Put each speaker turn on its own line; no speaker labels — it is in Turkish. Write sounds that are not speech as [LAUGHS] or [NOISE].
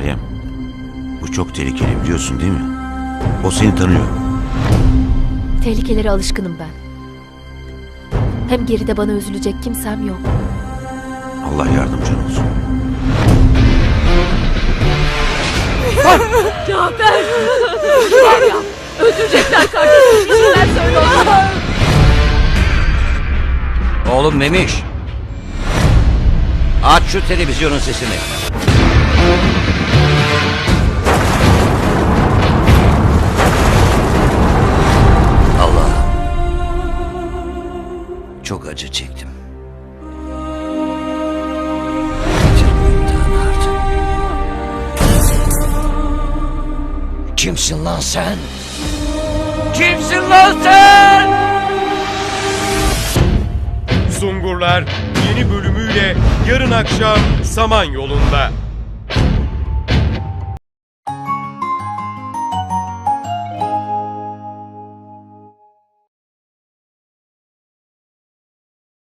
yapmak çok tehlikeli biliyorsun değil mi? O seni tanıyor.
Tehlikelere alışkınım ben. Hem geride bana üzülecek kimsem yok.
Allah yardımcın olsun. [LAUGHS]
Cafer! Yap. Öldürecekler kardeşim. Bir şeyler söyle ona.
Oğlum Memiş. Aç şu televizyonun sesini. Çok acı çektim. Kimsin lan sen? Kimsin lan sen?
Sungurlar yeni bölümüyle yarın akşam Samanyolu'nda.